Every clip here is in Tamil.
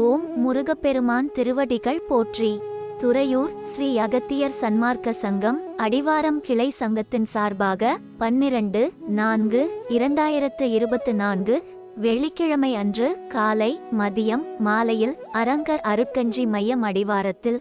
ஓம் முருகப்பெருமான் திருவடிகள் போற்றி. துறையூர் ஸ்ரீ அகத்தியர் சன்மார்க்க சங்கம் அடிவாரம் கிளை சங்கத்தின் சார்பாக பன்னிரண்டு நான்கு இரண்டாயிரத்து இருபத்து நான்கு வெள்ளிக்கிழமை அன்று காலை மதியம் மாலையில் அரங்கர் அருட்கஞ்சி மையம் அடிவாரத்தில்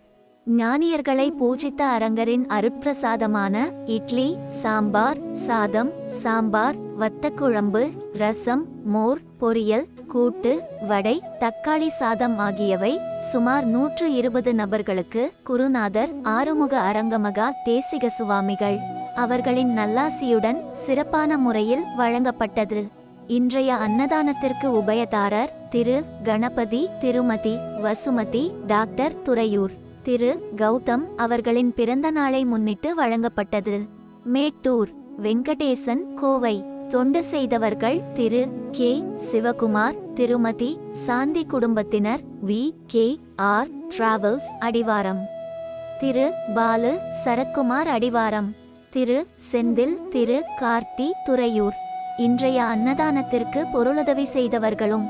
ஞானியர்களை பூஜித்த அரங்கரின் அருட்பிரசாதமான இட்லி சாம்பார் சாதம் சாம்பார் வத்தக்குழம்பு ரசம் மோர் பொரியல் கூட்டு வடை தக்காளி சாதம் ஆகியவை சுமார் நூற்று இருபது நபர்களுக்கு குருநாதர் ஆறுமுக அரங்கமகா தேசிக சுவாமிகள். அவர்களின் நல்லாசியுடன் சிறப்பான முறையில் வழங்கப்பட்டது. இன்றைய அன்னதானத்திற்கு உபயதாரர் திரு கணபதி திருமதி வசுமதி டாக்டர் துறையூர். திரு கௌதம் அவர்களின் பிறந்த நாளை முன்னிட்டு வழங்கப்பட்டது. மேட்டூர் வெங்கடேசன் கோவை தொண்டு செய்தவர்கள் திரு கே. சிவகுமார் திருமதி சாந்தி குடும்பத்தினர் வி. கே. ஆர். டிராவல்ஸ் அடிவாரம். திரு பாலு சரத்குமார் அடிவாரம். திரு செந்தில் திரு கார்த்தி துறையூர். இன்றைய அன்னதானத்திற்கு பொருளுதவி செய்தவர்களும்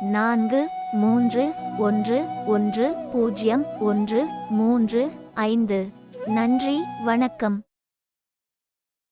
நான்கு மூன்று ஒன்று ஒன்று பூஜ்ஜியம் ஒன்று மூன்று ஐந்து. நன்றி வணக்கம்.